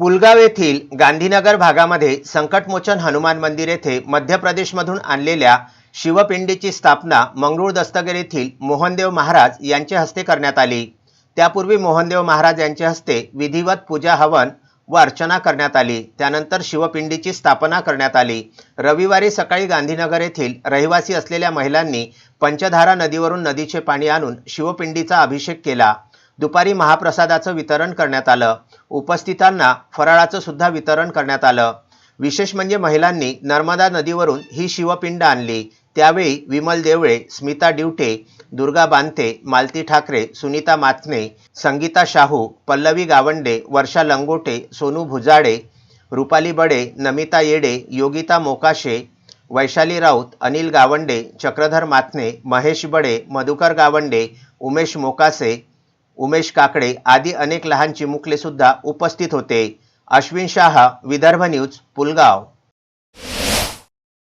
पुलगाव येथील गांधीनगर भागामध्ये संकटमोचन हनुमान मंदिर येथे मध्य प्रदेशमधून आणलेल्या शिवपिंडीची स्थापना मंगरूळ दस्तगीर येथील मोहनदेव महाराज यांच्या हस्ते करण्यात आली. त्यापूर्वी मोहनदेव महाराज यांच्या हस्ते विधिवत पूजा हवन व अर्चना करण्यात आली. त्यानंतर शिवपिंडीची स्थापना करण्यात आली. रविवारी सकाळी गांधीनगर येथील रहिवासी असलेल्या महिलांनी पंचधारा नदीवरून नदीचे पाणी आणून शिवपिंडीचा अभिषेक केला. दुपारी महाप्रसादाचं वितरण करण्यात आलं. उपस्थितांना फराळाचं सुद्धा वितरण करण्यात आलं. विशेष म्हणजे महिलांनी नर्मदा नदीवरून ही शिवपिंड आणली. त्यावेळी विमल देवळे स्मिता डिवटे दुर्गा बांते मालती ठाकरे सुनीता माथने संगीता शाहू पल्लवी गावंडे वर्षा लंगोटे सोनू भुजाडे रुपाली बडे नमिता येडे योगिता मोकाशे वैशाली राऊत अनिल गावंडे चक्रधर माथने महेश बडे मधुकर गावंडे उमेश मोकासे उमेश काकडे आदी अनेक लहान चिमुकले सुद्धा उपस्थित होते. अश्विन शाह विदर्भ न्यूज पुलगाव.